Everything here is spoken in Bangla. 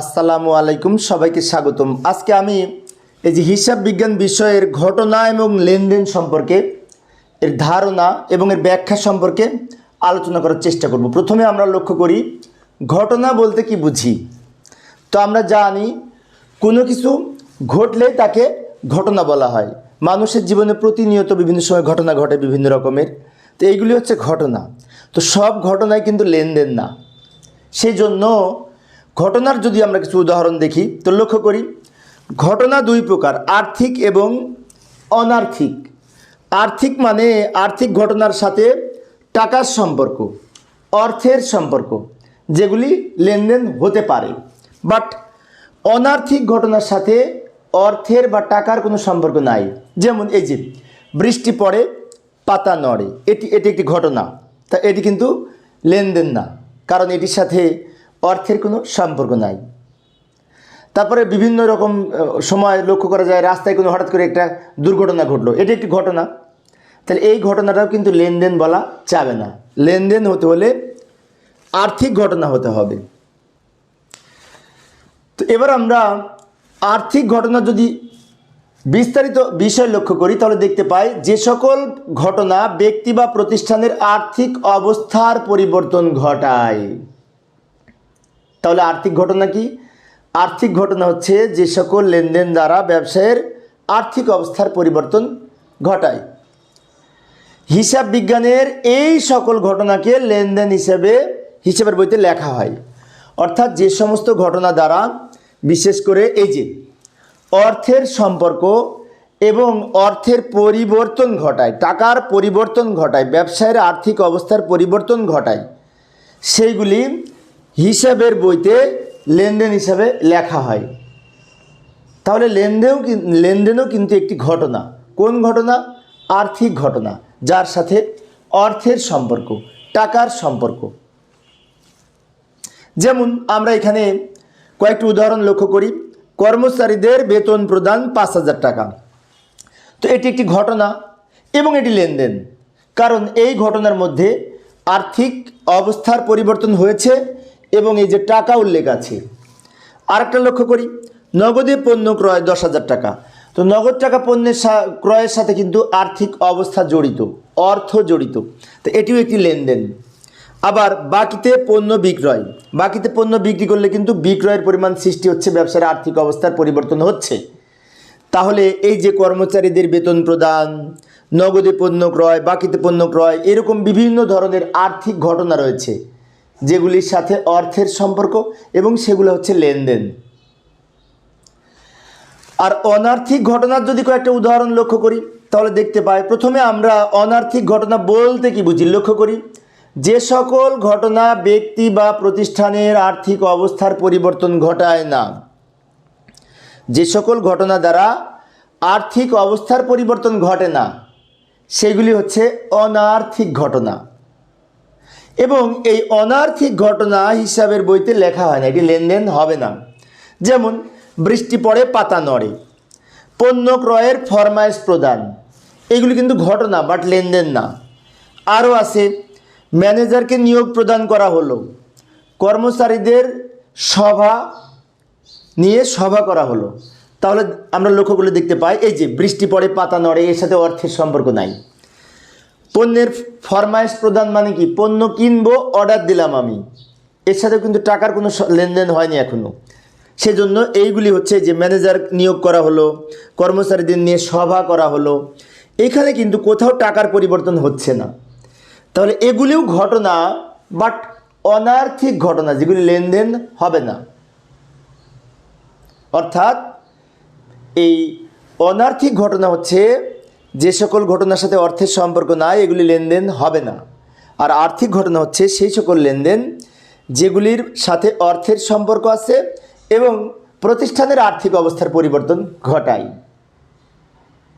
আসসালামু আলাইকুম, সবাইকে স্বাগতম। আজকে আমি এই যে হিসাব বিজ্ঞান বিষয়ের ঘটনা এবং লেনদেন সম্পর্কে, এর ধারণা এবং এর ব্যাখ্যা সম্পর্কে আলোচনা করার চেষ্টা করব। প্রথমে আমরা লক্ষ্য করি, ঘটনা বলতে কি বুঝি? তো আমরা জানি, কোনো কিছু ঘটলে তাকে ঘটনা বলা হয়। মানুষের জীবনে প্রতিনিয়ত বিভিন্ন সময় ঘটনা ঘটে বিভিন্ন রকমের। তো এইগুলি হচ্ছে ঘটনা। তো সব ঘটনায় কিন্তু লেনদেন না। সেই জন্য ঘটনার যদি আমরা কিছু উদাহরণ দেখি, তো লক্ষ্য করি, ঘটনা দুই প্রকার, আর্থিক এবং অনার্থিক। আর্থিক মানে আর্থিক ঘটনার সাথে টাকার সম্পর্ক, অর্থের সম্পর্ক, যেগুলি লেনদেন হতে পারে। বাট অনার্থিক ঘটনার সাথে অর্থের বা টাকার কোনো সম্পর্ক নাই। যেমন এই যে, বৃষ্টি পড়ে, পাতা নড়ে, এটি এটি একটি ঘটনা। তা এটি কিন্তু লেনদেন না। কারণ এটির সাথে অর্থের কোনো সম্পর্ক নাই। তারপরে বিভিন্ন রকম সময় লক্ষ্য করা যায়, রাস্তায় কোনো হঠাৎ করে একটা দুর্ঘটনা ঘটলো। এটি একটি ঘটনা। তাহলে এই ঘটনাটাও কিন্তু লেনদেন বলা যাবে না। লেনদেন হতে হলে আর্থিক ঘটনা হতে হবে। তো এবার আমরা আর্থিক ঘটনা যদি বিস্তারিত বিষয় লক্ষ্য করি, তাহলে দেখতে পাই যে সকল ঘটনা, ব্যক্তি বা প্রতিষ্ঠানের আর্থিক অবস্থার পরিবর্তন ঘটায়। তাহলে আর্থিক ঘটনা কি? আর্থিক ঘটনা হচ্ছে যে সকল লেনদেন দ্বারা ব্যবসায়ের আর্থিক অবস্থার পরিবর্তন ঘটায়। হিসাব বিজ্ঞানের এই সকল ঘটনাকে লেনদেন হিসেবে, হিসেবের বইতে লেখা হয়। অর্থাৎ যে সমস্ত ঘটনা দ্বারা, বিশেষ করে এই যে অর্থের সম্পর্ক এবং অর্থের পরিবর্তন ঘটায়, টাকার পরিবর্তন ঘটায়, ব্যবসায়ের আর্থিক অবস্থার পরিবর্তন ঘটায়, সেইগুলি হিসাবের বইতে লেনদেন হিসাবে লেখা হয়। তাহলে লেনদেনও লেনদেনও কিন্তু একটি ঘটনা। কোন ঘটনা? আর্থিক ঘটনা, যার সাথে অর্থের সম্পর্ক, টাকার সম্পর্ক। যেমন আমরা এখানে কয়েকটি উদাহরণ লক্ষ্য করি। কর্মচারীদের বেতন প্রদান পাঁচ হাজার টাকা। তো এটি একটি ঘটনা এবং এটি লেনদেন। কারণ এই ঘটনার মধ্যে আর্থিক অবস্থার পরিবর্তন হয়েছে এবং এই যে টাকা উল্লেখ আছে, আরেকটা লক্ষ্য করি, নগদে পণ্য ক্রয় দশ হাজার টাকা। তো নগদ টাকা পণ্যের ক্রয়ের সাথে কিন্তু আর্থিক অবস্থা জড়িত, অর্থ জড়িত। তো এটিও একটি লেনদেন। আবার বাকিতে পণ্য বিক্রয়। বাকিতে পণ্য বিক্রি করলে কিন্তু বিক্রয়ের পরিমাণ সৃষ্টি হচ্ছে, ব্যবসার আর্থিক অবস্থার পরিবর্তন হচ্ছে। তাহলে এই যে কর্মচারীদের বেতন প্রদান, নগদে পণ্য ক্রয়, বাকিতে পণ্য ক্রয়, এরকম বিভিন্ন ধরনের আর্থিক ঘটনা রয়েছে। যেগুলির সাথে অর্থের সম্পর্ক এবং সেগুলো হচ্ছে লেনদেন। আর অনার্থিক ঘটনার যদি কয়েকটা উদাহরণ লক্ষ্য করি, তাহলে দেখতে পাই, প্রথমে আমরা অনার্থিক ঘটনা বলতে কি বুঝি? লক্ষ্য করি, যে সকল ঘটনা ব্যক্তি বা প্রতিষ্ঠানের আর্থিক অবস্থার পরিবর্তন ঘটায় না। যে সকল ঘটনা দ্বারা আর্থিক অবস্থার পরিবর্তন ঘটে না, সেগুলি হচ্ছে অনার্থিক ঘটনা। এবং এই অনার্থিক ঘটনা হিসাবের বইতে লেখা হয় না, এটি লেনদেন হবে না। যেমন, বৃষ্টি পড়ে পাতা নড়ে, পণ্য ক্রয়ের ফরমাইশ প্রদান, এগুলি কিন্তু ঘটনা, বাট লেনদেন না। আরও আছে, ম্যানেজারকে নিয়োগ প্রদান করা হলো, কর্মচারীদের সভা নিয়ে সভা করা হলো। তাহলে আমরা লক্ষ্য করলে দেখতে পাই, এই যে বৃষ্টি পড়ে পাতা নড়ে, এর সাথে অর্থের সম্পর্ক নাই। পণ্যের ফরমাইশ প্রদান মানে কি? পণ্য কিনবো অর্ডার দিলাম আমি। এর সাথে কিন্তু টাকার কোনো লেনদেন হয়নি এখনও সেজন্য এইগুলি হচ্ছে যে ম্যানেজার নিয়োগ করা হলো, কর্মচারীদের নিয়ে সভা করা হলো। এখানে কিন্তু কোথাও টাকার পরিবর্তন হচ্ছে না। তাহলে এগুলিও ঘটনা বাট অনার্থিক ঘটনা, যেগুলি লেনদেন হবে না। অর্থাৎ এই অনার্থিক ঘটনা হচ্ছে যে সকল ঘটনার সাথে অর্থের সম্পর্ক নাই, এগুলি লেনদেন হবে না। আর আর্থিক ঘটনা হচ্ছে সেই সকল লেনদেন যেগুলির সাথে অর্থের সম্পর্ক আছে এবং প্রতিষ্ঠানের আর্থিক অবস্থার পরিবর্তন ঘটায়।